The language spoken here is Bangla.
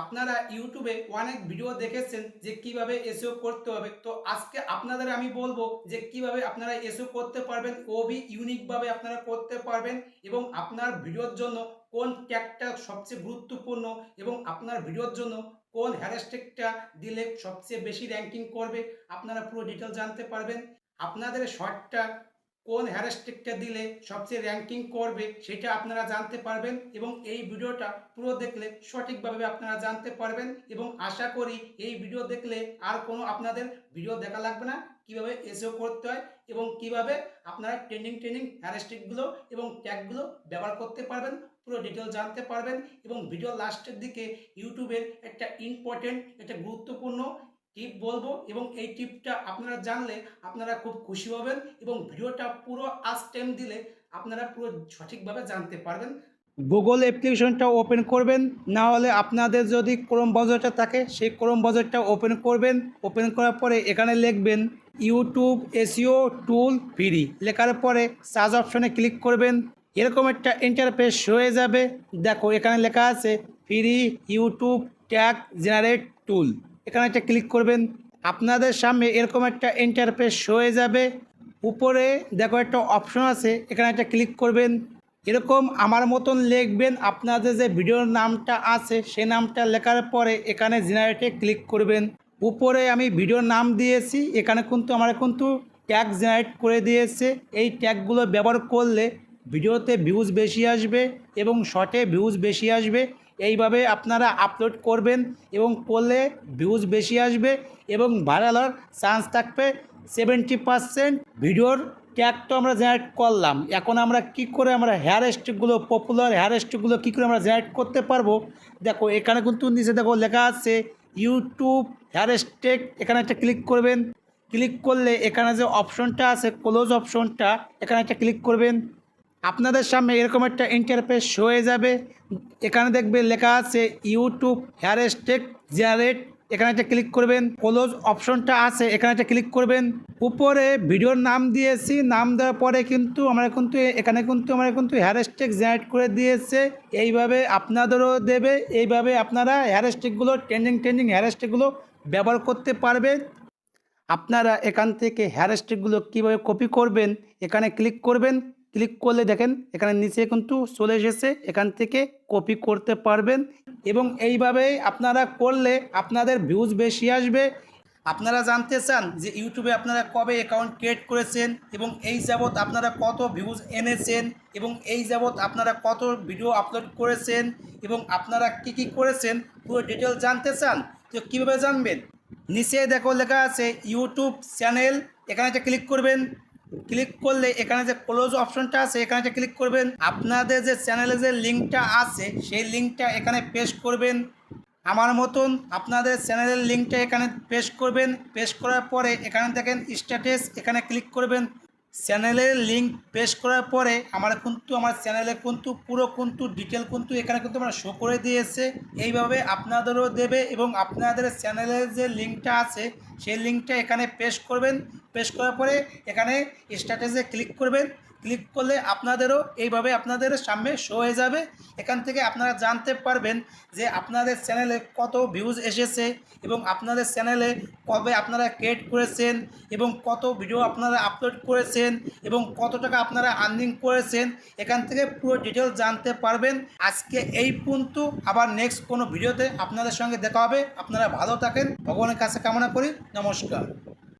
আপনারা ইউটিউবে অনেক ভিডিও দেখেছেন যে কীভাবে এসিও করতে হবে। তো আজকে আপনাদের আমি বলব যে কীভাবে আপনারা এসিও করতে পারবেন ওবি ইউনিকভাবে আপনারা করতে পারবেন এবং আপনার ভিডিওর জন্য কোন ট্যাগটা সবচেয়ে গুরুত্বপূর্ণ এবং আপনার ভিডিওর জন্য কোন হ্যাশট্যাগটা দিলে সবচেয়ে বেশি র্যাঙ্কিং করবে, আপনারা পুরো ডিটেল জানতে পারবেন। আপনাদের শর্টটা কোন হ্যাশট্যাগটা দিলে সবচেয়ে র্যাঙ্কিং করবে সেটা আপনারা জানতে পারবেন এবং এই ভিডিওটা পুরো দেখলে সঠিকভাবে আপনারা জানতে পারবেন এবং আশা করি এই ভিডিও দেখলে আর কোনো আপনাদের ভিডিও দেখা লাগবে না। কীভাবে এসেও করতে হয় এবং কীভাবে আপনারা ট্রেনিং ট্রেনিং হ্যাশট্যাগুলো এবং ট্যাগগুলো ব্যবহার করতে পারবেন পুরো ডিটেল জানতে পারবেন এবং ভিডিও লাস্টের দিকে ইউটিউবের একটা ইম্পর্টেন্ট একটা গুরুত্বপূর্ণ টিপ বলব এবং এই টিপটা আপনারা জানলে আপনারা খুব খুশি হবেন এবং ভিডিওটা পুরো আজ টাইম দিলে আপনারা পুরো সঠিকভাবে জানতে পারবেন। গুগল অ্যাপ্লিকেশনটা ওপেন করবেন, না হলে আপনাদের যদি ক্রোম ব্রাউজারটা থাকে, সেই ক্রোম ব্রাউজারটা ওপেন করবেন। ওপেন করার পরে এখানে লিখবেন ইউটিউব এসিও টুল ফ্রি লেখার পরে সার্চ অপশনে ক্লিক করবেন। এরকম একটা ইন্টারফেস হয়ে যাবে। দেখো, এখানে লেখা আছে free YouTube tag generate tool এখানে একটা ক্লিক করবেন। আপনাদের সামনে এরকম একটা ইন্টারফেস হয়ে যাবে। উপরে দেখো একটা অপশন আছে, এখানে একটা ক্লিক করবেন। এরকম আমার মতন লিখবেন, আপনাদের যে ভিডিওর নামটা আছে সে নামটা লেখার পরে এখানে জেনারেটে ক্লিক করবেন। উপরে আমি ভিডিওর নাম দিয়েছি, এখানে কিন্তু আমার কিন্তু ট্যাগ জেনারেট করে দিয়েছে। এই ট্যাগগুলো ব্যবহার করলে ভিডিওতে ভিউজ বেশি আসবে এবং শর্টে ভিউজ বেশি আসবে। এইভাবে আপনারা আপলোড করবেন এবং করলে ভিউজ বেশি আসবে এবং ভাইরাল হওয়ার চান্স থাকবে সেভেন্টি পারসেন্ট ভিডিওর ট্যাগ তো আমরা জেনারেট করলাম। এখন আমরা কি করে আমরা হেয়ার স্টিকগুলো পপুলার হেয়ার স্টিকগুলো কী করে আমরা জেনারেট করতে পারব? দেখো, এখানে কিন্তু নিচে দেখো লেখা আছে ইউটিউব হেয়ার স্টেক এখানে একটা ক্লিক করবেন। ক্লিক করলে এখানে যে অপশনটা আছে ক্লোজ অপশনটা এখানে একটা ক্লিক করবেন। আপনাদের সামনে এরকম একটা ইন্টারফেস শো হয়ে যাবে। এখানে দেখবে লেখা আছে ইউটিউব হেয়ার স্টেক জেনারেট এখানে একটা ক্লিক করবেন ক্লোজ অপশনটা আছে, এখানে একটা ক্লিক করবেন। উপরে ভিডিওর নাম দিয়েছি, নাম দেওয়ার পরে কিন্তু আমরা কিন্তু এখানে কিন্তু আমরা কিন্তু হেয়ার স্টেক জেনারেট করে দিয়েছে। এইভাবে আপনাদেরও দেবে, এইভাবে আপনারা হেয়ার স্টেকগুলো ট্রেন্ডিং ট্রেন্ডিং হেয়ার স্টেকগুলো ব্যবহার করতে পারবে আপনারা এখান থেকে হেয়ার স্টিকগুলো কীভাবে কপি করবেন, এখানে ক্লিক করবেন। ক্লিক করলে দেখেন এখানে নিচে কিন্তু চলে এসেছে, এখান থেকে কপি করতে পারবেন। এবং এইভাবে আপনারা করলে আপনাদের ভিউজ বেশি আসবে। আপনারা জানতে চান যে ইউটিউবে আপনারা কবে অ্যাকাউন্ট ক্রিয়েট করেছেন এবং এই যাবৎ আপনারা কত ভিউজ এনেছেন এবং এই যাবৎ আপনারা কত ভিডিও আপলোড করেছেন এবং আপনারা কি কি করেছেন, পুরো ডিটেল জানতে চান? তো কীভাবে জানবেন? নিচে দেখো লেখা আছে, ইউটিউব চ্যানেল, এখানে একটা ক্লিক করবেন। ক্লিক করলে এখানে যে ক্লোজ অপশনটা আছে, এখানে ক্লিক করবেন, আপনাদের যে চ্যানেলে যে লিঙ্কটা আছে, সেই লিঙ্কটা এখানে পেশ করবেন। আমার মতন আপনাদের চ্যানেলের লিঙ্কটা এখানে পেশ করবেন। পেশ করার পরে এখানে দেখেন স্ট্যাটাস এখানে ক্লিক করবেন। চ্যানেলের লিঙ্ক পেস্ট করার পরে আমার কিন্তু আমার চ্যানেলে কিন্তু পুরো কিন্তু ডিটেল কিন্তু এখানে কিন্তু আমরা শো করে দিয়েছে। এইভাবে আপনাদেরও দেবে এবং আপনাদের চ্যানেলের যে লিঙ্কটা আছে, সেই লিঙ্কটা এখানে পেস্ট করবেন। পেস্ট করার পরে এখানে স্ট্যাটাসে ক্লিক করবেন। ক্লিক করলে আপনাদেরও এইভাবে আপনাদের সামনে শো হয়ে যাবে। এখান থেকে আপনারা জানতে পারবেন যে আপনাদের চ্যানেলে কত ভিউজ এসেছে এবং আপনাদের চ্যানেলে কবে আপনারা ক্রিয়েট করেছেন এবং কত ভিডিও আপনারা আপলোড করেছেন এবং কত টাকা আপনারা আর্নিং করেছেন। এখান থেকে পুরো ডিটেল জানতে পারবেন। আজকে এই পর্যন্ত, আবার নেক্সট কোনো ভিডিওতে আপনাদের সঙ্গে দেখা হবে। আপনারা ভালো থাকেন। ভগবানের কাছে কামনা করি। নমস্কার।